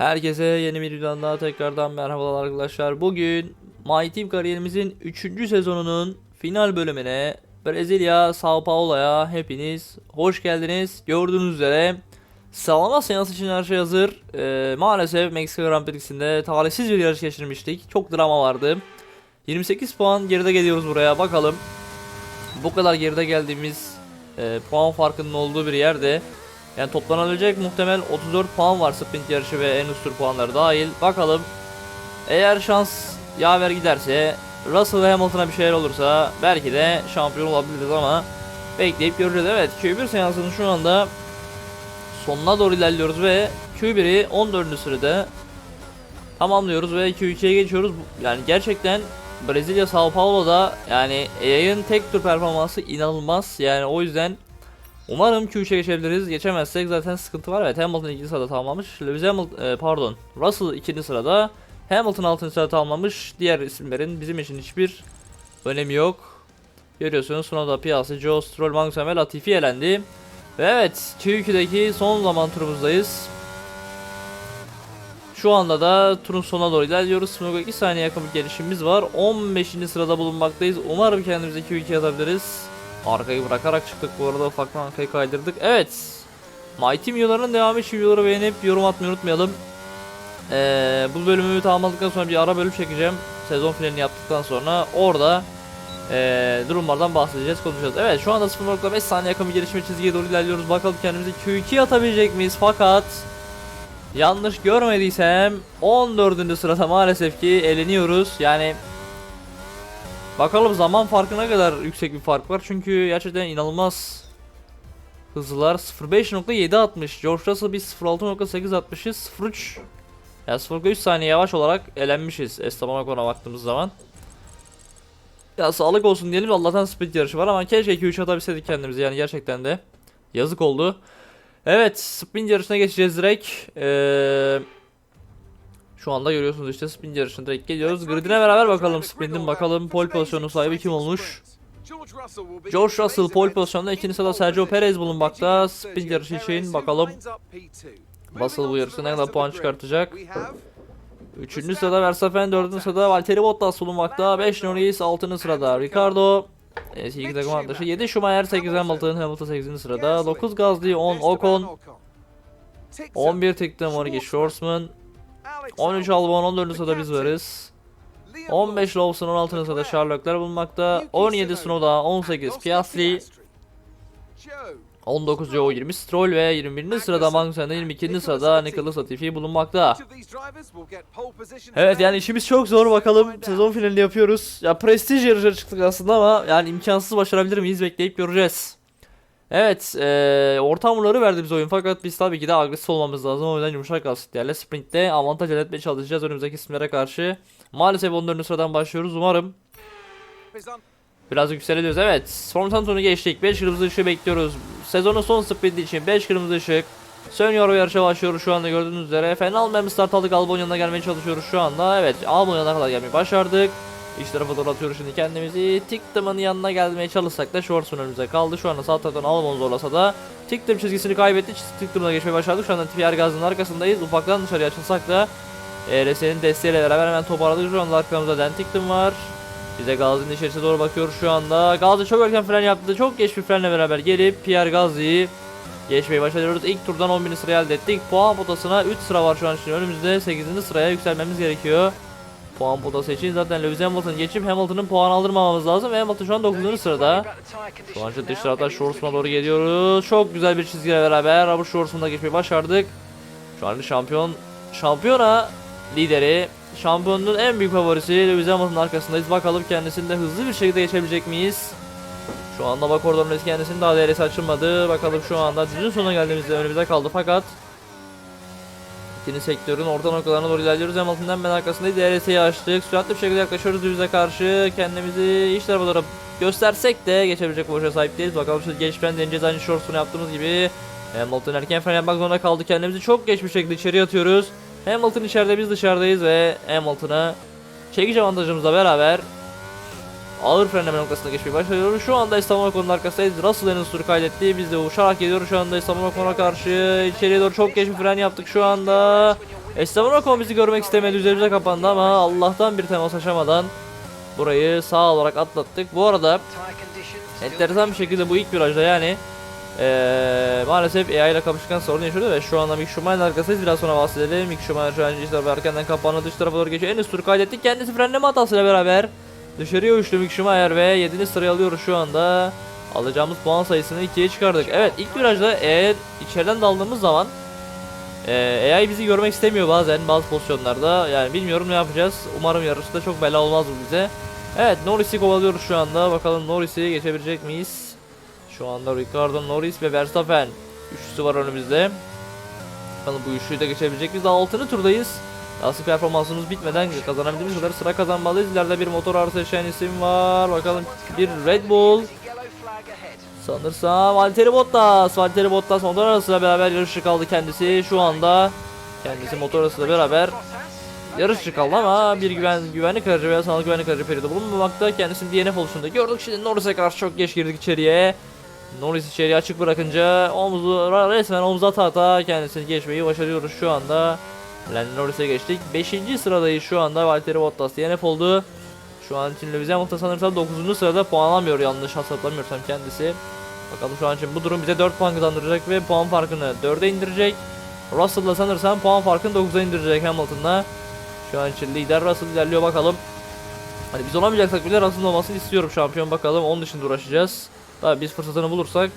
Herkese yeni bir videodan daha tekrardan merhabalar arkadaşlar. Bugün My Team kariyerimizin 3. sezonunun final bölümüne Brezilya Sao Paulo'ya hepiniz hoş geldiniz. Gördüğünüz üzere sağlama seansı için her şey hazır. Ee, maalesef Meksika Grand Prix'sinde talihsiz bir yarış geçirmiştik. Çok drama vardı. 28 puan geride geliyoruz buraya bakalım. Bu kadar geride geldiğimiz e, puan farkının olduğu bir yerde yani toplanabilecek muhtemel 34 puan var sprint yarışı ve en üst tur puanları dahil. Bakalım eğer şans yaver giderse Russell ve Hamilton'a bir şeyler olursa belki de şampiyon olabiliriz ama bekleyip göreceğiz. Evet Q1 seansının şu anda sonuna doğru ilerliyoruz ve Q1'i 14. sırada tamamlıyoruz ve Q2'ye geçiyoruz. Yani gerçekten Brezilya Sao Paulo'da yani AI'ın tek tur performansı inanılmaz. Yani o yüzden Umarım Q3'e geçebiliriz. Geçemezsek zaten sıkıntı var. Evet Hamilton ikinci sırada tamamlamış. Lewis Hamilton e, pardon Russell ikinci sırada. Hamilton altıncı sırada tamamlamış. Diğer isimlerin bizim için hiçbir önemi yok. Görüyorsunuz Sunoda, Piastri, Joe, Stroll, Magnussen ve Latifi elendi. Ve evet Q2'deki son zaman turumuzdayız. Şu anda da turun sonuna doğru ilerliyoruz. Smoke 2 saniye yakın bir gelişimimiz var. 15. sırada bulunmaktayız. Umarım kendimize Q2 atabiliriz. Arkayı bırakarak çıktık bu arada ufaktan arkayı kaydırdık. Evet. Team videolarının devamı için videoları beğenip yorum atmayı unutmayalım. Ee, bu bölümü tamamladıktan sonra bir ara bölüm çekeceğim. Sezon finalini yaptıktan sonra orada ee, durumlardan bahsedeceğiz konuşacağız. Evet şu anda 0.5 saniye yakın bir gelişme çizgiye doğru ilerliyoruz. Bakalım kendimizi Q2 atabilecek miyiz? Fakat yanlış görmediysem 14. sırada maalesef ki eleniyoruz. Yani Bakalım zaman farkı ne kadar yüksek bir fark var. Çünkü gerçekten inanılmaz hızlılar. 05.7 atmış George Russell biz 06.8 atmışız 03 yani 0.3 saniye yavaş olarak elenmişiz Esteban Ocon'a baktığımız zaman. Ya sağlık olsun diyelim Allah'tan sprint yarışı var ama keşke 2-3 atabilseydik kendimizi. Yani gerçekten de yazık oldu. Evet sprint yarışına geçeceğiz direkt. Eee şu anda görüyorsunuz işte sprint yarışına direkt geliyoruz. Gridine beraber bakalım sprintin bakalım pole pozisyonu sahibi kim olmuş. George Russell pole pozisyonunda ikinci sırada Sergio Perez bulunmakta. Sprint yarışı için bakalım Russell bu yarışta ne kadar puan çıkartacak. Üçüncü sırada Verstappen, dördüncü sırada Valtteri Bottas bulunmakta. 5 Norris, altıncı sırada Ricardo. Evet, ilk takım arkadaşı 7 Schumacher, 8 Hamilton, Hamilton 8. sırada. 9 Gasly, 10 Ocon, 11 Tick'te Morgan Schwarzman, 13 Albon 14. sırada biz varız. 15 Lawson 16. sırada Sherlock'lar bulunmakta. 17 Snowda 18 Piastri. 19 Joe 20 Stroll ve 21. sırada Magnussen'de 22. sırada Nicholas Latifi bulunmakta. Evet yani işimiz çok zor bakalım sezon finalini yapıyoruz. Ya prestij yarışına çıktık aslında ama yani imkansız başarabilir miyiz bekleyip göreceğiz. Evet, e, orta hamurları verdi bize oyun fakat biz tabii ki de agresif olmamız lazım. O yüzden yumuşak lastiklerle sprintte avantaj elde etmeye çalışacağız önümüzdeki isimlere karşı. Maalesef 14. sıradan başlıyoruz. Umarım biraz yükseliyoruz. Evet, Formtan turunu geçtik. 5 kırmızı ışığı bekliyoruz. Sezonun son sprinti için 5 kırmızı ışık. Sönyor ve yarışa başlıyoruz şu anda gördüğünüz üzere. Fena olmayan bir start aldık. Albon yanına gelmeye çalışıyoruz şu anda. Evet, Albon yanına kadar gelmeyi başardık. İç tarafa doğru atıyoruz şimdi kendimizi. Ticktam'ın yanına gelmeye çalışsak da Schwarzman önümüze kaldı. Şu anda sağ taraftan Albon zorlasa da Ticktam çizgisini kaybetti. Ticktam'la geçmeye başladık. Şu anda Pierre Gaz'ın arkasındayız. Ufaktan dışarıya açılsak da ERS'nin desteğiyle beraber hemen toparladık. Şu anda arkamızda Dan Ticktam var. Bize Gazi'nin içerisine doğru bakıyoruz şu anda. Gazi çok erken fren yaptı. Çok geç bir frenle beraber gelip Pierre Gazi'yi geçmeyi başarıyoruz. İlk turdan 11. sırayı elde ettik. Puan potasına 3 sıra var şu an için önümüzde. 8. sıraya yükselmemiz gerekiyor. Puan potası için zaten Lewis Hamilton geçip Hamilton'ın puan aldırmamamız lazım Hamilton şu an 9. sırada. Şu an dış taraftan Schwarzman'a doğru geliyoruz. Çok güzel bir çizgiyle beraber Robert Schwarzman'da geçmeyi başardık. Şu an şampiyon şampiyona lideri şampiyonun en büyük favorisi Lewis Hamilton'ın arkasındayız. Bakalım kendisinde hızlı bir şekilde geçebilecek miyiz? Şu anda bak oradan kendisinin daha DRS açılmadı. Bakalım şu anda düzün sonuna geldiğimizde önümüzde kaldı fakat İkinci sektörün orta noktalarına doğru ilerliyoruz. Hamilton'dan ben arkasındayız. DRS'yi açtık. Süratli bir şekilde yaklaşıyoruz düze karşı. Kendimizi iç tarafa doğru göstersek de geçebilecek boşa sahip değiliz. Bakalım şimdi geç fren deneyeceğiz. Aynı shortsunu yaptığımız gibi. Hamilton erken fren yapmak zorunda kaldı. Kendimizi çok geç bir şekilde içeri atıyoruz. Hamilton içeride biz dışarıdayız ve Hamilton'a çekiş avantajımızla beraber ağır frenleme noktasına geçmeyi başarıyoruz. Şu anda İstanbul Ocon'un arkasındayız. Russell en üstünü kaydetti. Biz de uçarak geliyoruz şu anda İstanbul Ocon'a karşı. İçeriye doğru çok geç bir fren yaptık şu anda. Esteban Ocon bizi görmek istemedi üzerimize kapandı ama Allah'tan bir temas aşamadan burayı sağ olarak atlattık. Bu arada enteresan bir şekilde bu ilk virajda yani eee, maalesef AI ile kapışırken sorun yaşıyordu ve şu anda Mick Schumacher'ın arkasındayız biraz sonra bahsedelim. Mick Schumacher şu an işte arkadan kapanı dış tarafa doğru geçiyor. En üst turu kaydettik. Kendisi frenleme hatasıyla beraber dışarıya uçtu Mick Schumacher ve 7. sırayı alıyoruz şu anda. Alacağımız puan sayısını 2'ye çıkardık. Evet ilk virajda eğer içeriden daldığımız zaman ee, AI bizi görmek istemiyor bazen bazı pozisyonlarda. Yani bilmiyorum ne yapacağız. Umarım yarışta çok bela olmaz bu bize. Evet Norris'i kovalıyoruz şu anda. Bakalım Norris'i geçebilecek miyiz? Şu anda Ricardo Norris ve Verstappen. Üçlüsü var önümüzde. Bakalım bu üçlüyü de geçebilecek miyiz? Daha 6. turdayız. Lastik performansımız bitmeden kazanabildiğimiz kadar sıra kazanmalıyız. İleride bir motor artı yaşayan isim var. Bakalım bir Red Bull. Sanırsam Valtteri Bottas. Valtteri Bottas motor arasıyla beraber yarışçı kaldı kendisi. Şu anda kendisi motor arasıyla beraber yarışçı kaldı ama bir güven güvenlik aracı veya sağlık güvenlik aracı periyodu bulunmamakta. Kendisini DNF oluşunda gördük. Şimdi Norris'e karşı çok geç girdik içeriye. Norris içeriye açık bırakınca omuzu resmen omuza ata ata kendisini geçmeyi başarıyoruz şu anda. Lando Norris'e geçtik. 5. sıradayız şu anda. Valtteri Bottas DNF oldu. Şu an için Lewis Hamilton sanırsam 9. sırada puan alamıyor yanlış hatırlamıyorsam kendisi. Bakalım şu an için bu durum bize 4 puan kazandıracak ve puan farkını 4'e indirecek. Russell'la sanırsam puan farkını 9'a indirecek Hamilton'la. Şu an için lider Russell ilerliyor bakalım. Hani biz olamayacaksak bile Russell'ın olmasını istiyorum şampiyon bakalım. Onun dışında uğraşacağız. Tabii biz fırsatını bulursak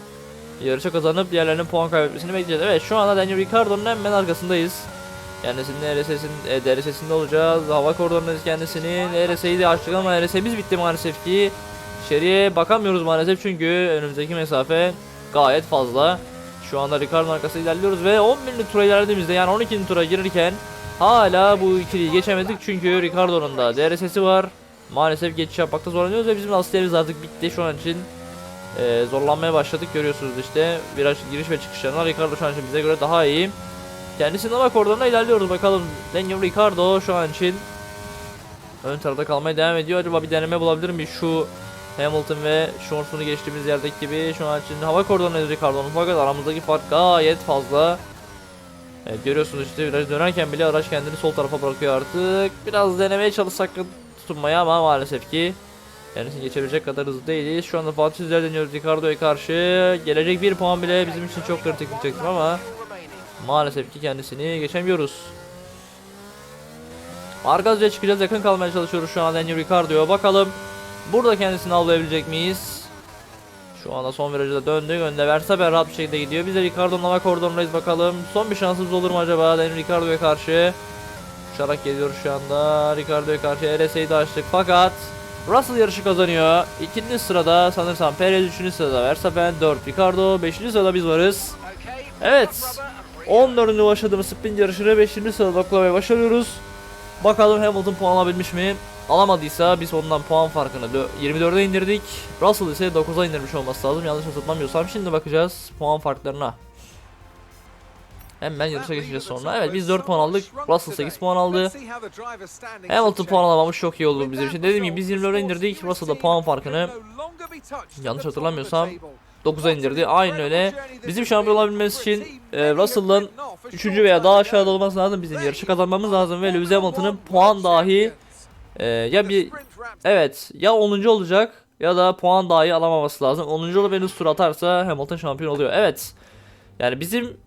yarışa kazanıp diğerlerinin puan kaybetmesini bekleyeceğiz. Evet şu anda Daniel Ricciardo'nun hemen arkasındayız. Kendisinin RSS'in e, DRS'sinde olacağız. Hava koridorundayız kendisinin. RS'yi de açtık ama RS'imiz bitti maalesef ki. İçeriye bakamıyoruz maalesef çünkü önümüzdeki mesafe gayet fazla. Şu anda Ricardo'nun arkasında ilerliyoruz ve 11. tura ilerlediğimizde yani 12. tura girirken hala bu ikiliyi geçemedik çünkü Ricardo'nun da DRS'si var. Maalesef geçiş yapmakta zorlanıyoruz ve bizim lastiklerimiz artık bitti şu an için. e, zorlanmaya başladık görüyorsunuz işte viraj giriş ve çıkışlarına Ricardo şu an için bize göre daha iyi. Kendisinin hava koridoruna ilerliyoruz bakalım. Daniel Ricardo şu an için ön tarafta kalmaya devam ediyor. Acaba bir deneme bulabilir mi şu Hamilton ve Shorts'unu geçtiğimiz yerdeki gibi şu an için hava koridorundayız Ricardo'nun fakat aramızdaki fark gayet fazla. Evet görüyorsunuz işte viraj dönerken bile araç kendini sol tarafa bırakıyor artık. Biraz denemeye çalışsak tutunmaya ama maalesef ki kendisini geçebilecek kadar hızlı değiliz. Şu anda Fatih Sizler deniyoruz Ricardo'ya karşı. Gelecek bir puan bile bizim için çok kritik diyecektim ama maalesef ki kendisini geçemiyoruz. Arka çıkacağız yakın kalmaya çalışıyoruz şu an Daniel Ricardo'ya bakalım. Burada kendisini avlayabilecek miyiz? Şu anda son virajı da döndük. Önde Verstappen rahat bir şekilde gidiyor. Biz de Ricardo'nun hava koridorundayız bakalım. Son bir şansımız olur mu acaba Daniel Ricardo'ya karşı? Uçarak geliyoruz şu anda. Ricardo'ya karşı RS'yi de açtık fakat Russell yarışı kazanıyor. İkinci sırada sanırsam Perez, üçüncü sırada Verstappen, 4 Ricardo, beşinci sırada biz varız. Evet. 14. başladığımız sprint yarışını 5. sırada doklamayı başarıyoruz. Bakalım Hamilton puan alabilmiş mi? Alamadıysa biz ondan puan farkını dö- 24'e indirdik. Russell ise 9'a indirmiş olması lazım. Yanlış hatırlamıyorsam şimdi bakacağız puan farklarına. Hemen yarışa geçeceğiz sonra. Evet biz 4 puan aldık. Russell 8 puan aldı. Hamilton puan alamamış çok iyi oldu bizim için. Dediğim gibi biz 24'e indirdik. Russell da puan farkını yanlış hatırlamıyorsam 9'a indirdi. Aynı öyle. Bizim şampiyon olabilmemiz için e, Russell'ın 3. veya daha aşağıda olması lazım. Bizim yarışı kazanmamız lazım ve Lewis Hamilton'ın puan dahi e, ya bir evet ya 10. olacak ya da puan dahi alamaması lazım. 10. olup en üst tur atarsa Hamilton şampiyon oluyor. Evet. Yani bizim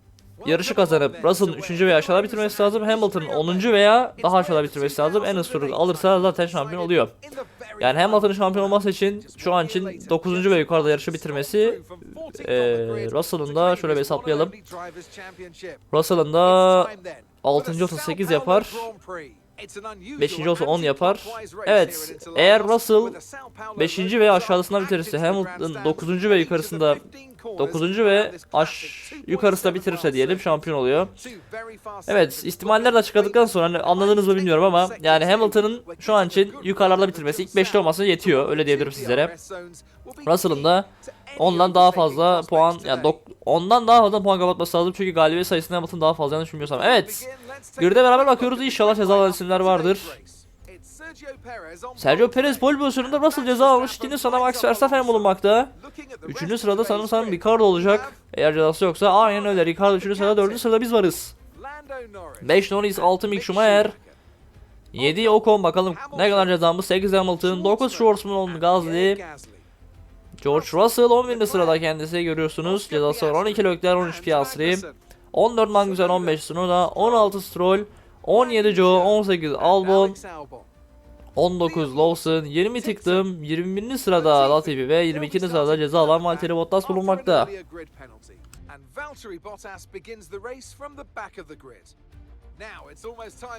yarışı kazanıp Russell'ın 3. veya aşağıda bitirmesi lazım. Hamilton'ın 10. veya daha aşağıda bitirmesi lazım. En üst turu alırsa zaten şampiyon oluyor. Yani Hamilton'ın şampiyon olması için şu an için 9. ve yukarıda yarışı bitirmesi e, Russell'ın da şöyle bir hesaplayalım. Russell'ın da 6. olsa 8 yapar. 5. olsa 10 yapar. Evet, eğer Russell 5. ve aşağısına bitirirse Hamilton 9. ve yukarısında 9. ve aş yukarısında bitirirse diyelim şampiyon oluyor. Evet, ihtimaller de açıkladıktan sonra hani anladınız mı bilmiyorum ama yani Hamilton'ın şu an için yukarılarda bitirmesi ilk 5'te olması yetiyor öyle diyebilirim sizlere. Russell'ın da ondan daha fazla puan yani dok- ondan daha fazla puan kapatması lazım çünkü galibiyet sayısında Hamilton daha fazla yanlış bilmiyorsam. Evet. Grid'e beraber bakıyoruz inşallah cezalı isimler vardır. Sergio Perez pole pozisyonunda Russell ceza almış. İkinci sırada Max Verstappen bulunmakta. Üçüncü sırada sanırsam Ricardo olacak. Eğer cezası yoksa aynen öyle. Ricardo üçüncü sırada dördüncü sırada biz varız. 5 Norris, 6 Mick Schumacher, 7 Ocon bakalım ne kadar cezamız 8 Hamilton, 9 Schwarzman 10 Gasly, George Russell 11. sırada kendisi görüyorsunuz. Cezası var 12 Leclerc 13 Piastri, 14 Magnussen 15 Tsunoda, 16 Stroll, 17 Joe, 18 Albon, 19 Lawson, 20 tıktım, 21. sırada Latifi ve 22. sırada ceza alan Valtteri Bottas bulunmakta.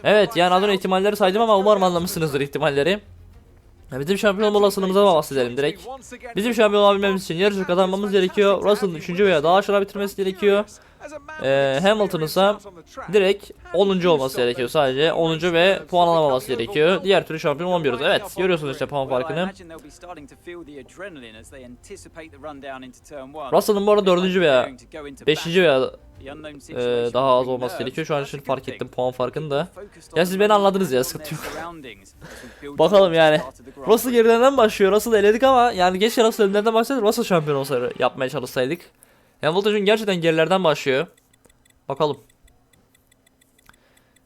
Evet yani adına ihtimalleri saydım ama umarım anlamışsınızdır ihtimalleri. Ya Bizim şampiyon olma olasılığımıza bahsedelim direkt. Bizim şampiyon olabilmemiz için yarışı kazanmamız gerekiyor. Russell'ın 3. veya daha aşağı bitirmesi gerekiyor. Ee, Hamilton'ın ise direkt 10. olması gerekiyor sadece. 10. ve puan alamaması gerekiyor. Diğer türlü şampiyon olamıyoruz. Evet görüyorsunuz işte puan farkını. Russell'ın bu arada 4. veya 5. veya e, daha az olması gerekiyor. Şu an için fark ettim puan farkını da. Ya siz beni anladınız ya sıkıntı yok. Bakalım yani. Russell geriden başlıyor. Russell'ı eledik ama yani keşke Russell önlerden başlasaydı Russell şampiyon olsaydı yapmaya çalışsaydık. Hamilton çünkü gerçekten gerilerden başlıyor. Bakalım.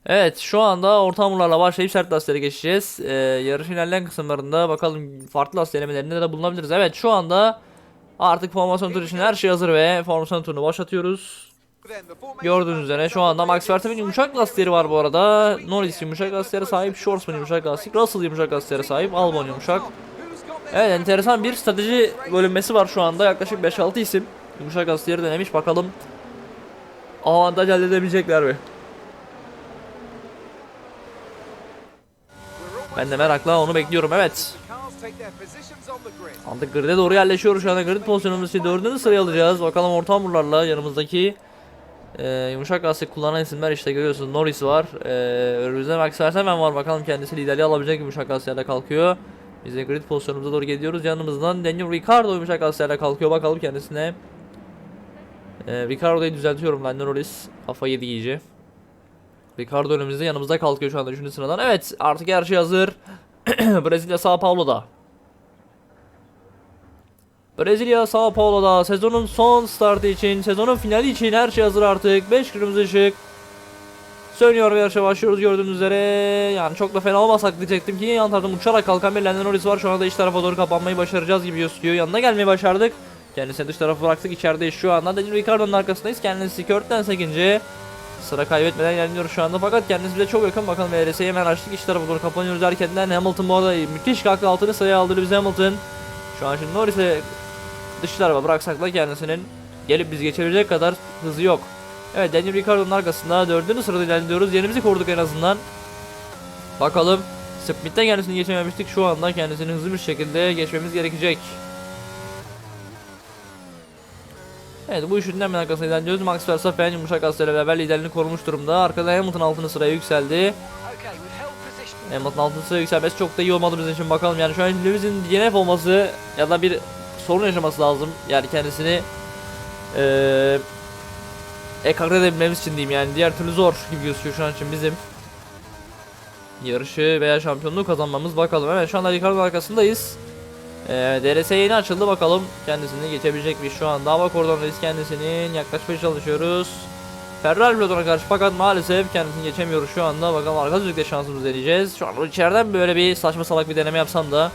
Evet şu anda orta hamurlarla başlayıp sert lastiklere geçeceğiz. Ee, yarışın ilerleyen kısımlarında bakalım farklı lastik elemelerinde de bulunabiliriz. Evet şu anda artık formasyon turu için her şey hazır ve formasyon turunu başlatıyoruz. Gördüğünüz üzere şu anda Max Verstappen'in yumuşak lastikleri var bu arada. Norris yumuşak lastiklere sahip, Schwarzman yumuşak lastik, Russell yumuşak lastiklere sahip, Albon yumuşak. Evet enteresan bir strateji bölünmesi var şu anda. Yaklaşık 5-6 isim yumuşak lastikleri denemiş. Bakalım avantaj elde edebilecekler mi? Ben de merakla onu bekliyorum. Evet. Artık grid'e doğru yerleşiyoruz şu anda. Grid pozisyonumuzu dördüncü sıraya alacağız. Bakalım orta hamurlarla yanımızdaki e, yumuşak lastik kullanan isimler işte görüyorsunuz. Norris var. E, önümüzde Max Verstappen var. Bakalım kendisi liderliği alabilecek yumuşak lastiklerle kalkıyor. Biz de grid pozisyonumuza doğru gidiyoruz. Yanımızdan Daniel Ricciardo yumuşak lastiklerle kalkıyor. Bakalım kendisine. E, Ricciardo'yu düzeltiyorum. Lando Norris kafayı yedi iyice. Ricardo önümüzde yanımızda kalkıyor şu anda 3. sıradan. Evet artık her şey hazır. Brezilya Sao Paulo'da. Brezilya Sao Paulo'da sezonun son startı için, sezonun finali için her şey hazır artık. 5 kırmızı ışık. Sönüyor ve yarışa başlıyoruz gördüğünüz üzere. Yani çok da fena olmasak diyecektim ki yan taraftan uçarak kalkan bir Lando Norris var. Şu anda iç tarafa doğru kapanmayı başaracağız gibi gözüküyor. Yanına gelmeyi başardık. Kendisini dış tarafa bıraktık. İçerideyiz şu anda. Daniel Ricciardo'nun arkasındayız. Kendisi Kört'ten sekinci. Sıra kaybetmeden ilerliyoruz şu anda. Fakat kendisi bize çok yakın. Bakalım VRS'yi hemen açtık. İç tarafa doğru kapanıyoruz erkenden. Hamilton bu arada müthiş kalktı. Altını sıraya aldırdı bize Hamilton. Şu an şimdi Norris'e dış tarafa bıraksak da kendisinin gelip bizi geçebilecek kadar hızı yok. Evet Daniel Ricciardo'nun arkasında dördüncü sırada ilerliyoruz. Yerimizi koruduk en azından. Bakalım Smith'te kendisini geçememiştik. Şu anda kendisini hızlı bir şekilde geçmemiz gerekecek Evet bu üçünden hemen arkasına ilerliyoruz. Max Verstappen yumuşak aslarıyla beraber liderliğini korumuş durumda. Arkada Hamilton altını sıraya yükseldi. Hamilton altını sıraya yükselmesi çok da iyi olmadı bizim için bakalım. Yani şu an Lewis'in DNF olması ya da bir sorun yaşaması lazım. Yani kendisini eee ekarte edebilmemiz için diyeyim yani. Diğer türlü zor gibi gözüküyor şu an için bizim. Yarışı veya şampiyonluğu kazanmamız bakalım. Evet şu anda Ricardo'nun arkasındayız. Ee, DRS yeni açıldı bakalım kendisini geçebilecek mi şu anda? Hava kordonundayız kendisinin yaklaşmaya çalışıyoruz. Ferrari pilotuna karşı fakat maalesef kendisini geçemiyoruz şu anda. Bakalım arka düzlükte şansımızı deneyeceğiz. Şu an içeriden böyle bir saçma salak bir deneme yapsam da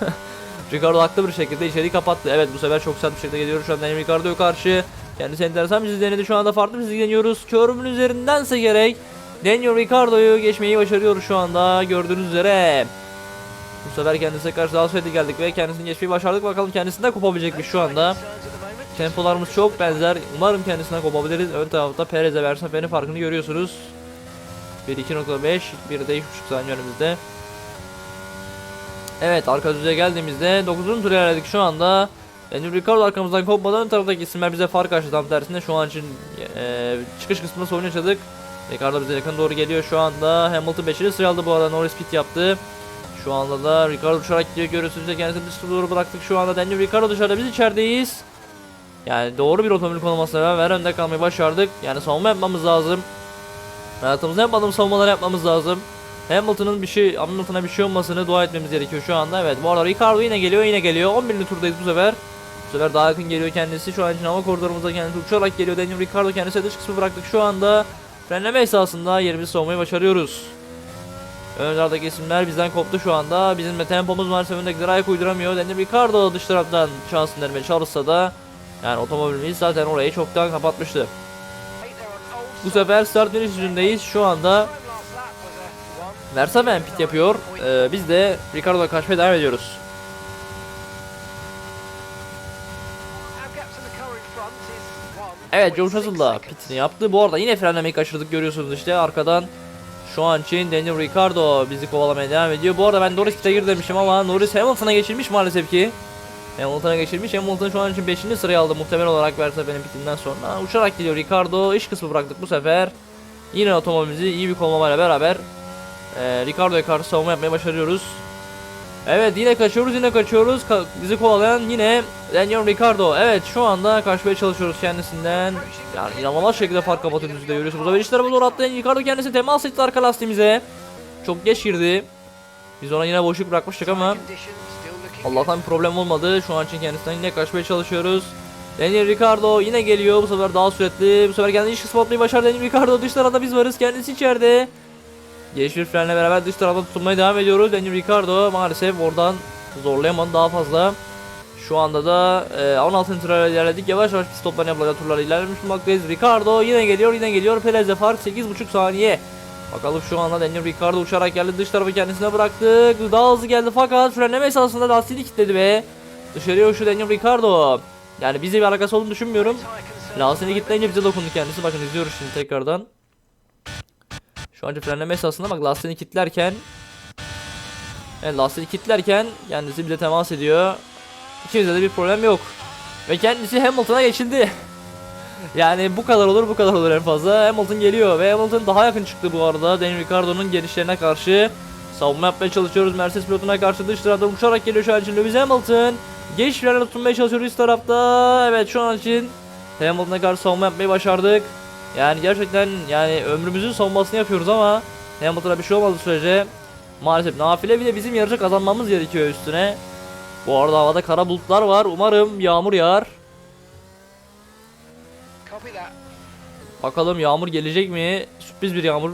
Ricardo haklı bir şekilde içeriği kapattı. Evet bu sefer çok sert bir şekilde geliyoruz şu anda Ricardo'ya karşı. Kendisi enteresan bir denedi şu anda farklı bir deniyoruz körümün üzerindense gerek Daniel Ricardo'yu geçmeyi başarıyoruz şu anda. Gördüğünüz üzere bu sefer kendisine karşı daha sürekli geldik ve kendisini geçmeyi başardık. Bakalım kendisinden kopabilecekmiş şu anda. Tempolarımız çok benzer. Umarım kendisinden kopabiliriz. Ön tarafta Perez'e Verstappen'in farkını görüyorsunuz. 1 2.5 bir de 3.5 saniye önümüzde. Evet arka düzeye geldiğimizde 9. tur ilerledik şu anda. Daniel Ricciardo arkamızdan kopmadan ön taraftaki isimler bize fark açtı tam tersine şu an için e, çıkış kısmında sorun yaşadık. Ricardo bize yakın doğru geliyor şu anda. Hamilton 5. sıraya aldı bu arada Norris pit yaptı. Şu anda da Ricardo uçarak gidiyor görüyorsunuz da kendisini dışarı doğru bıraktık. Şu anda Daniel Ricardo dışarıda biz içerideyiz. Yani doğru bir otomobil konulmasına beraber önde kalmayı başardık. Yani savunma yapmamız lazım. Hayatımızda yapmadığımız savunmalar yapmamız lazım. Hamilton'ın bir şey Hamilton'a bir şey olmasını dua etmemiz gerekiyor şu anda. Evet bu arada Ricardo yine geliyor yine geliyor. 11. turdayız bu sefer. Bu sefer daha yakın geliyor kendisi. Şu an için hava koridorumuza kendisi uçarak geliyor. Daniel Ricardo kendisi dış kısmı bıraktık. Şu anda Frenleme esasında yerimizi savunmayı başarıyoruz. Önlerdeki isimler bizden koptu şu anda. Bizim de tempomuz maalesef öndekileri ayak uyduramıyor. Daniel Ricciardo dış taraftan şansını denemeye çalışsa da yani otomobilimiz zaten orayı çoktan kapatmıştı. Bu sefer start finish yüzündeyiz. Şu anda Verstappen pit yapıyor. Ee, biz de Ricardo'ya kaçmaya devam ediyoruz. Evet George Russell da pitini yaptı. Bu arada yine frenlemeyi kaçırdık görüyorsunuz işte arkadan. Şu an için Daniel Ricciardo bizi kovalamaya devam ediyor. Bu arada ben Norris pit'e gir demişim ama Norris Hamilton'a geçirmiş maalesef ki. Hamilton'a geçirmiş. Hamilton şu an için 5. sırayı aldı muhtemel olarak Verstappen'in pitinden sonra. Uçarak gidiyor Ricardo. İş kısmı bıraktık bu sefer. Yine otomobilimizi iyi bir kollamayla beraber e, Ricardo'ya karşı savunma yapmaya başarıyoruz. Evet yine kaçıyoruz yine kaçıyoruz. Ka- bizi kovalayan yine Daniel Ricardo. Evet şu anda kaçmaya çalışıyoruz kendisinden. Yani inanılmaz şekilde fark kapatıyor düzde görüyorsunuz. Bu sefer iç tarafa doğru atlayan Ricardo kendisi temas etti arka lastiğimize. Çok geç girdi. Biz ona yine boşluk bırakmıştık ama Allah'tan bir problem olmadı. Şu an için kendisinden yine kaçmaya çalışıyoruz. Daniel Ricardo yine geliyor. Bu sefer daha süratli. Bu sefer kendini iş spotlayı başardı. Daniel Ricardo dış biz varız. Kendisi içeride. Geniş bir frenle beraber dış tarafta tutunmaya devam ediyoruz. Daniel Ricardo maalesef oradan zorlayamadı daha fazla. Şu anda da e, 16. turlara ilerledik. Yavaş yavaş pit stoplarına yapılacak turlara ilerlemiş bulunmaktayız. Ricardo yine geliyor yine geliyor. Perez'le fark 8.5 saniye. Bakalım şu anda Daniel Ricardo uçarak geldi. Dış tarafı kendisine bıraktık. Daha hızlı geldi fakat frenleme esasında lastiğini kilitledi ve dışarıya uçtu Daniel Ricardo. Yani bize bir alakası olduğunu düşünmüyorum. Lastiğini kilitleyince bize dokundu kendisi. Bakın izliyoruz şimdi tekrardan. Şu anca frenleme esasında bak lastiğini kilitlerken Evet lastiğini kilitlerken kendisi bize temas ediyor. İkimizde de bir problem yok. Ve kendisi Hamilton'a geçildi. yani bu kadar olur bu kadar olur en fazla. Hamilton geliyor ve Hamilton daha yakın çıktı bu arada. Daniel Ricciardo'nun gelişlerine karşı. Savunma yapmaya çalışıyoruz. Mercedes pilotuna karşı dış taraftan uçarak geliyor şu an için Lewis Hamilton. Geç frenle tutunmaya çalışıyoruz tarafta. Evet şu an için Hamilton'a karşı savunma yapmayı başardık. Yani gerçekten yani ömrümüzün savunmasını yapıyoruz ama Hamilton'a bir şey olmadığı sürece maalesef nafile bile bizim yarışı kazanmamız gerekiyor üstüne. Bu arada havada kara bulutlar var. Umarım yağmur yağar. Bakalım yağmur gelecek mi? Sürpriz bir yağmur.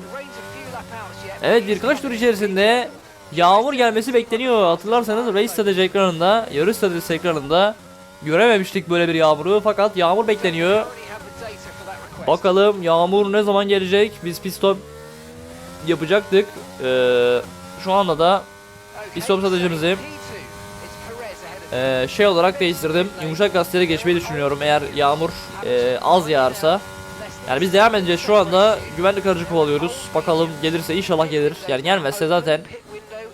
Evet birkaç tur içerisinde yağmur gelmesi bekleniyor. Hatırlarsanız race strateji ekranında, yarış stratejisi ekranında görememiştik böyle bir yağmuru fakat yağmur bekleniyor. Bakalım yağmur ne zaman gelecek? Biz pit stop yapacaktık. Ee, şu anda da pit stop stratejimizi ee, şey olarak değiştirdim. Yumuşak lastiğe geçmeyi düşünüyorum eğer yağmur e, az yağarsa. Yani biz devam edeceğiz şu anda güvenlik aracı kovalıyoruz. Bakalım gelirse inşallah gelir. Yani gelmezse zaten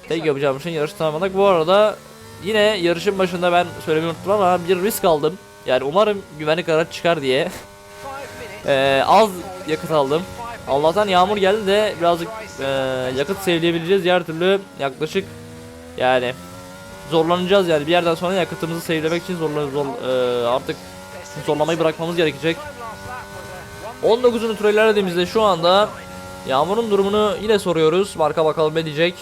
tek yapacağım şey yarışı tamamlamak. Bu arada yine yarışın başında ben söylemeyi unuttum ama bir risk aldım. Yani umarım güvenlik aracı çıkar diye. Ee, az yakıt aldım. Allah'tan yağmur geldi de birazcık e, yakıt sevleyebileceğiz. Diğer türlü yaklaşık yani zorlanacağız yani bir yerden sonra yakıtımızı sevlemek için zorla, zor, e, artık zorlamayı bırakmamız gerekecek. 19. tura ilerlediğimizde şu anda Yağmur'un durumunu yine soruyoruz. Marka bakalım ne diyecek.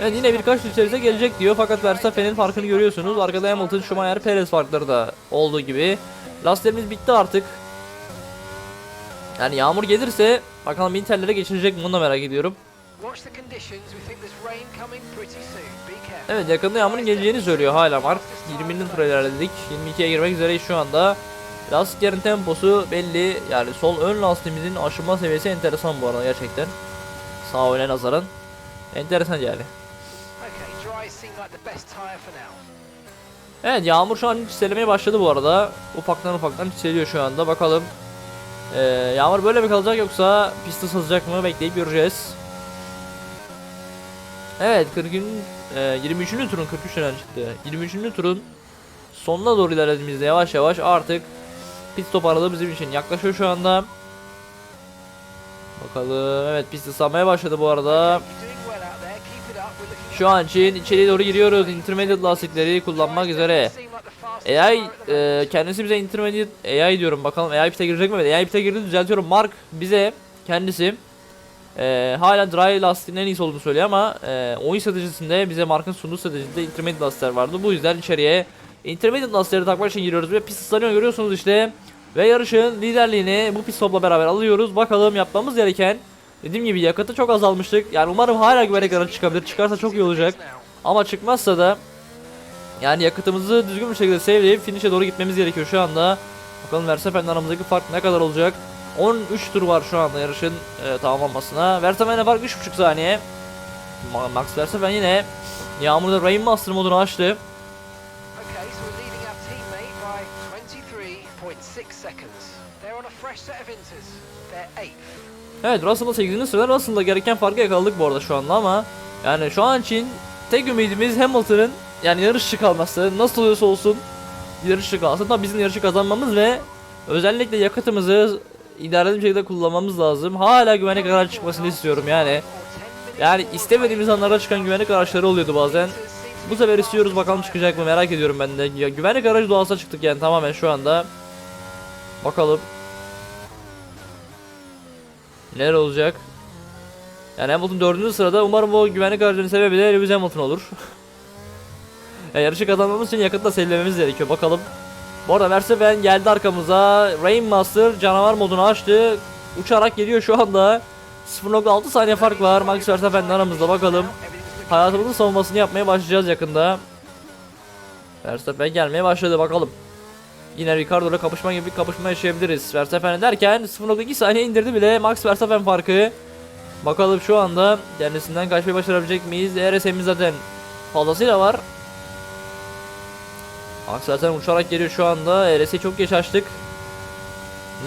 Evet yine birkaç tur içerisinde gelecek diyor fakat Verstappen'in farkını görüyorsunuz. Arkada Hamilton, Schumacher, Perez farkları da olduğu gibi. Lastiklerimiz bitti artık. Yani yağmur gelirse bakalım Inter'lere geçirecek mi bunu da merak ediyorum. Evet yakında yağmurun geleceğini söylüyor hala Mark. 20'nin tura ilerledik. 22'ye girmek üzereyiz şu anda. Lastiklerin temposu belli. Yani sol ön lastiğimizin aşınma seviyesi enteresan bu arada gerçekten. Sağ öne nazaran. Enteresan yani. Evet yağmur şu an çiselemeye başladı bu arada. Ufaktan ufaktan çiseliyor şu anda. Bakalım. Ee, yağmur böyle mi kalacak yoksa pisti sızacak mı bekleyip göreceğiz. Evet 40 e, 23. turun 43 tane çıktı. 23. turun sonuna doğru ilerlediğimizde yavaş yavaş artık pit stop aralığı bizim için yaklaşıyor şu anda. Bakalım evet pist ıslanmaya başladı bu arada. Şu an için içeriye doğru giriyoruz. Intermediate lastikleri kullanmak üzere. AI e, kendisi bize intermediate AI diyorum bakalım AI pit'e girecek mi? AI pit'e girdi düzeltiyorum. Mark bize kendisi e, hala dry lastiğin en iyisi olduğunu söylüyor ama e, oyun stratejisinde bize Mark'ın sunduğu stratejide intermediate lastikler vardı. Bu yüzden içeriye intermediate lastikleri takmak için giriyoruz ve pist ıslanıyor görüyorsunuz işte. Ve yarışın liderliğini bu pit stopla beraber alıyoruz. Bakalım yapmamız gereken Dediğim gibi yakıtı çok azalmıştık. Yani umarım hala güvenlik aracı çıkabilir. Çıkarsa çok iyi olacak. Ama çıkmazsa da yani yakıtımızı düzgün bir şekilde saveleyip finish'e doğru gitmemiz gerekiyor şu anda. Bakalım Verstappen'le aramızdaki fark ne kadar olacak. 13 tur var şu anda yarışın e, tamamlanmasına. Verstappen'le fark 3.5 saniye. Ma- Max Verstappen yine Yağmurda Rain Master modunu açtı. Okay, so we're leading our teammate by 23.6 seconds. They're on a fresh set of inters. They're eighth. Evet Russell'la 8. sırada Russell'la gereken farkı yakaladık bu arada şu anda ama yani şu an için tek ümidimiz Hamilton'ın yani yarış kalması nasıl oluyorsa olsun yarışı kalsın. Tabii bizim yarışı kazanmamız ve özellikle yakıtımızı idareli bir şekilde kullanmamız lazım. Hala güvenlik aracı çıkmasını istiyorum yani. Or 10 minutes Yani istemediğimiz anlarda çıkan güvenlik araçları oluyordu bazen. Bu sefer istiyoruz bakalım çıkacak mı merak ediyorum ben de. Ya, güvenlik aracı doğasına çıktık yani tamamen şu anda. Bakalım. Neler olacak? Yani Hamilton dördüncü sırada umarım o güvenlik aracının sebebi de Lewis Hamilton olur. ya, yarışı kazanmamız için yakıtla sellememiz gerekiyor bakalım. Bu arada Verstappen geldi arkamıza. Rain Master canavar modunu açtı. Uçarak geliyor şu anda. 0.6 saniye fark var. Max Verstappen'le aramızda bakalım. Hayatımızın savunmasını yapmaya başlayacağız yakında. Verstappen gelmeye başladı bakalım. Yine Ricardo ile kapışma gibi bir kapışma yaşayabiliriz. Verstappen derken 0.2 saniye indirdi bile Max Verstappen farkı. Bakalım şu anda kendisinden kaçmayı başarabilecek miyiz? ERS'imiz zaten fazlasıyla var. Max Verstappen uçarak geliyor şu anda. ERS'i çok geç açtık.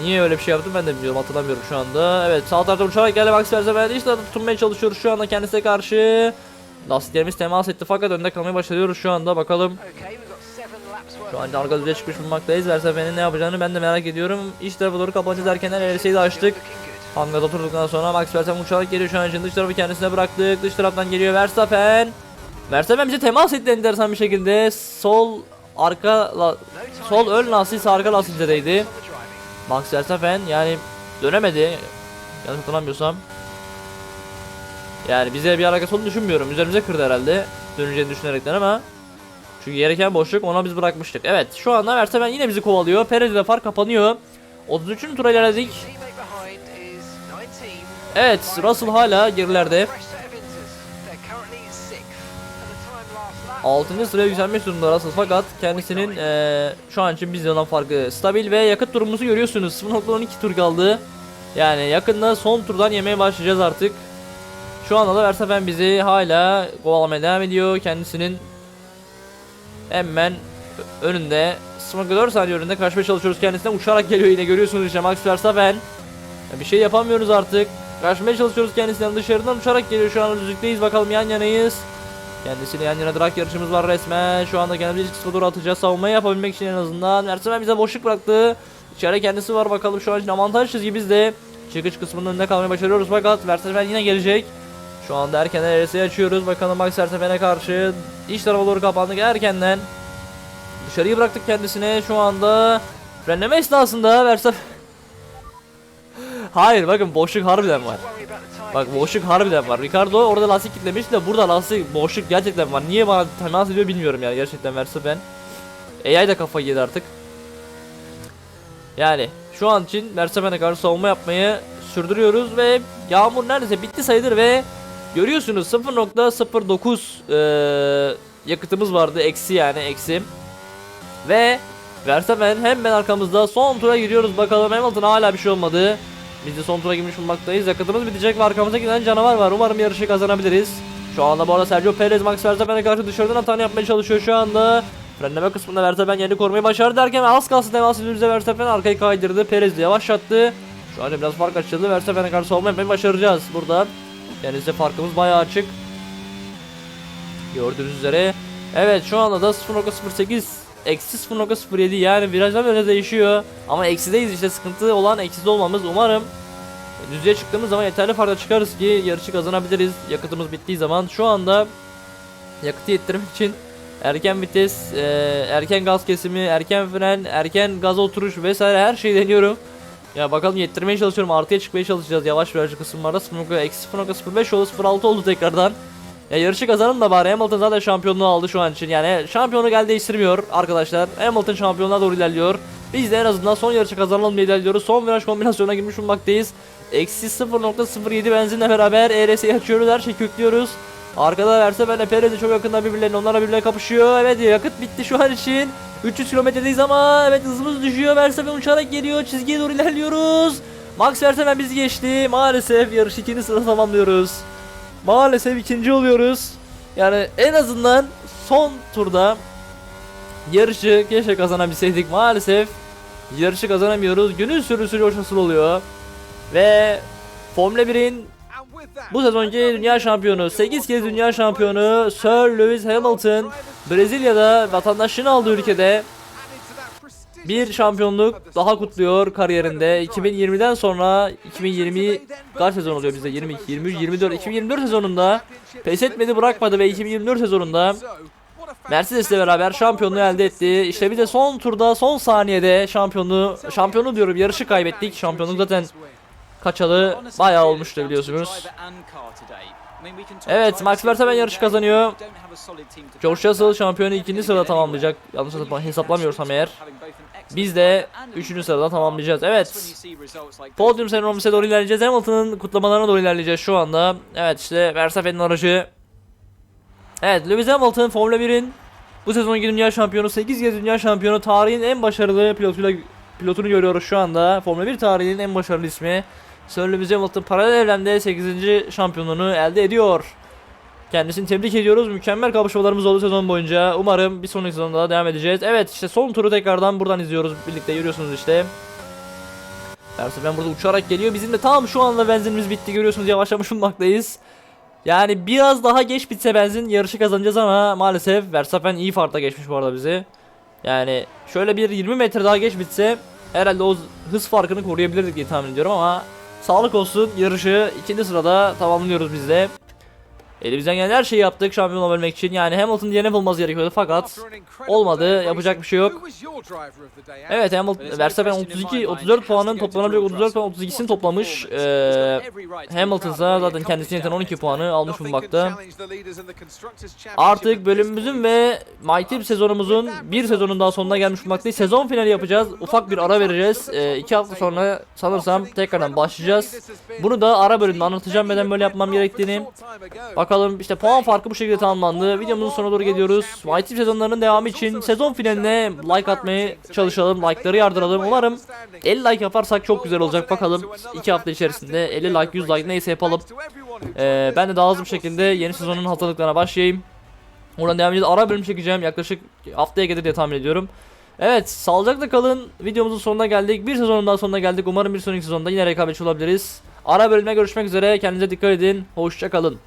Niye öyle bir şey yaptım ben de bilmiyorum hatırlamıyorum şu anda. Evet sağ taraftan uçarak geldi Max Verstappen işte tutunmaya çalışıyoruz şu anda kendisine karşı. Lastiklerimiz temas etti fakat önde kalmaya başlıyoruz şu anda bakalım. Okay, Şu an arka düzeye çıkmış bulunmaktayız. Verstappen'in ne yapacağını ben de merak ediyorum. İç tarafa doğru kapanacağız derken LLC'yi de açtık. Hangada oturduktan sonra Max Verstappen uçarak geliyor şu an için dış tarafı kendisine bıraktık. Dış taraftan geliyor Verstappen. Verstappen bize temas etti enteresan bir şekilde. Sol arka la- sol ön lastiği ise arka lastiğinde değdi. on the driving. Max Verstappen yani dönemedi. Yanlış hatırlamıyorsam. Yani bize bir alakası olduğunu düşünmüyorum. Üzerimize kırdı herhalde. Döneceğini düşünerekten ama. Çünkü gereken boşluk ona biz bırakmıştık. Evet şu anda Verstappen yine bizi kovalıyor. Perez ile fark kapanıyor. 33. tura 19. Evet Russell hala gerilerde. Fresh set of inters. They're currently sixth. And the time last lap. 6. sıraya yükselmiş durumda Russell fakat kendisinin eee, şu an için bizden olan farkı stabil ve yakıt durumumuzu görüyorsunuz 0.12 tur kaldı yani yakında son turdan yemeye başlayacağız artık şu anda da Verstappen bizi hala kovalamaya devam ediyor kendisinin hemen önünde 0.4 saniye önünde kaçmaya çalışıyoruz kendisine uçarak geliyor yine görüyorsunuz işte Max Verstappen Ya bir şey yapamıyoruz artık kaçmaya çalışıyoruz kendisinden dışarıdan uçarak geliyor şu an düzlükteyiz bakalım yan yanayız Kendisiyle yan yana drag yarışımız var resmen. Şu anda kendimizi kısma doğru atacağız. Savunmayı yapabilmek için en azından. Verstappen bize boşluk bıraktı. İçeride kendisi var bakalım şu an için avantaj çizgi bizde. Çıkış kısmının önünde kalmayı başarıyoruz fakat Verstappen yine gelecek. Şu anda erkenden RS'yi açıyoruz. Bakalım Max Verstappen'e karşı iç tarafa doğru kapandık erkenden. Dışarıyı bıraktık kendisine. Şu anda frenleme esnasında Verstappen... Hayır bakın boşluk harbiden var. Bak boşluk harbiden var. Ricardo orada lastik kitlemiş de burada lastik boşluk gerçekten var. Niye bana temas ediyor bilmiyorum yani gerçekten Verstappen. AI da kafayı yedi artık. Yani şu an için Verstappen'e karşı savunma yapmayı sürdürüyoruz ve yağmur neredeyse bitti sayılır ve görüyorsunuz 0.09 eee, yakıtımız vardı eksi yani eksi. Ve Verstappen hemen arkamızda son tura giriyoruz bakalım Hamilton hala bir şey olmadı. Biz de son tura girmiş bulunmaktayız. Yakıtımız bitecek ve arkamızda giden canavar var. Umarım yarışı kazanabiliriz. Şu anda bu arada Sergio Perez Max Verstappen'e karşı dışarıdan hata yapmaya çalışıyor şu anda. Frenleme kısmında Verstappen yerini korumayı başardı derken az kalsın temas edildiğimizde Verstappen arkayı kaydırdı. Perez de yavaşlattı. Şu anda biraz fark açıldı. Verstappen'e karşı savunma yapmayı başaracağız burada. Kendisi farkımız bayağı açık. Gördüğünüz üzere. Evet şu anda da 0.08 eksi 0.07 yani virajlar öyle değişiyor. Ama eksideyiz işte sıkıntı olan ekside olmamız. Umarım düzeye çıktığımız zaman yeterli farkla çıkarız ki yarışı kazanabiliriz. Yakıtımız bittiği zaman şu anda yakıtı yettirmek için erken vites, erken gaz kesimi, erken fren, erken gaz oturuş vesaire her şeyi deniyorum. Ya bakalım yettirmeye çalışıyorum. Artıya çıkmaya çalışacağız yavaş virajlı kısımlarda. 0.0 eksi 0.05 oldu 0.6 oldu tekrardan. Ya yarışı kazanın da bari Hamilton zaten şampiyonluğu aldı şu an için. Yani şampiyonu gel değiştirmiyor arkadaşlar. Hamilton şampiyonluğa doğru ilerliyor. Biz de en azından son yarışı kazanalım diye ilerliyoruz. Son viraj kombinasyonuna girmiş bulunmaktayız. Eksi 0.07 benzinle beraber ERS'yi açıyoruz. Her şeyi köklüyoruz. Arkada Verstappen'le Perez de çok yakında birbirlerine onlarla birbirine kapışıyor. Evet yakıt bitti şu an için. 300 kilometredeyiz ama evet hızımız düşüyor. Verstappen uçarak geliyor. Çizgiye doğru ilerliyoruz. Max Verstappen bizi geçti. Maalesef yarış ikinci sırada tamamlıyoruz. Maalesef ikinci oluyoruz. Yani en azından son turda yarışı keşke kazanabilseydik. Maalesef yarışı kazanamıyoruz. Günün sürüsü coşmasıl oluyor. Ve Formula 1'in bu sezonki dünya şampiyonu, 8 kez dünya şampiyonu Sir Lewis Hamilton Brezilya'da vatandaşlığını aldığı ülkede bir şampiyonluk daha kutluyor kariyerinde. 2020'den sonra 2020 kaç sezon oluyor bizde? 22, 23, 24, 2024 sezonunda pes etmedi bırakmadı ve 2024 sezonunda Mercedes'le beraber şampiyonluğu elde etti. İşte bir de son turda son saniyede şampiyonluğu şampiyonu diyorum yarışı kaybettik. Şampiyonluk zaten kaçalı bayağı olmuştu biliyorsunuz. Evet Max Verstappen yarışı kazanıyor. George Russell şampiyonu ikinci sırada tamamlayacak. Yanlış hesapla- hesaplamıyorsam eğer. Biz de üçüncü sırada tamamlayacağız. Evet. Podium seremonisine doğru ilerleyeceğiz. Hamilton'ın kutlamalarına doğru ilerleyeceğiz şu anda. Evet işte Verstappen'in aracı. Evet Lewis Hamilton Formula 1'in bu sezonki dünya şampiyonu 8 kez dünya şampiyonu tarihin en başarılı pilotuyla pilotunu görüyoruz şu anda. Formula 1 tarihinin en başarılı ismi. Sir Lewis Hamilton paralel evrende 8. şampiyonluğunu elde ediyor. Kendisini tebrik ediyoruz. Mükemmel kapışmalarımız oldu sezon boyunca. Umarım bir sonraki sezonda da devam edeceğiz. Evet işte son turu tekrardan buradan izliyoruz. Birlikte görüyorsunuz işte. Verstappen burada uçarak geliyor. Bizim de tam şu anda benzinimiz bitti. Görüyorsunuz yavaşlamış bulmaktayız. Yani biraz daha geç bitse benzin yarışı kazanacağız ama maalesef Verstappen iyi farkla geçmiş bu arada bizi. Yani şöyle bir 20 metre daha geç bitse herhalde o hız farkını koruyabilirdik diye tahmin ediyorum ama sağlık olsun yarışı ikinci sırada tamamlıyoruz biz de. Elimizden gelen her şeyi yaptık şampiyon olabilmek için. Yani Hamilton diye ne bulması gerekiyordu fakat olmadı. Yapacak bir şey yok. Evet Hamilton Verstappen 32 34 puanın toplanabilir 34 puan 32'sini toplamış. Ee, Hamilton ise zaten kendisine yeten 12 puanı almış bulunmakta. Artık bölümümüzün ve My Team sezonumuzun bir sezonun daha sonuna gelmiş bulunmaktayız. Sezon finali yapacağız. Ufak bir ara vereceğiz. Ee, iki hafta sonra sanırsam tekrardan başlayacağız. Bunu da ara bölümde anlatacağım neden böyle yapmam gerektiğini. Bakalım işte puan farkı bu şekilde tamamlandı. Videomuzun sonuna doğru geliyoruz. Team sezonlarının devamı için sezon finaline like atmaya çalışalım. Like'ları yardıralım. Umarım 50 like yaparsak çok güzel olacak. Bakalım 2 hafta içerisinde 50 like 100 like neyse yapalım. Ee, ben de daha hızlı bir şekilde yeni sezonun hazırlıklarına başlayayım. Oradan devam edeceğiz. Ara bölüm çekeceğim. Yaklaşık haftaya gelir diye tahmin ediyorum. Evet sağlıcakla kalın. Videomuzun sonuna geldik. Bir sezonun daha sonuna geldik. Umarım bir sonraki sezonda yine rekabetçi olabiliriz. Ara bölümde görüşmek üzere. Kendinize dikkat edin. Hoşça kalın.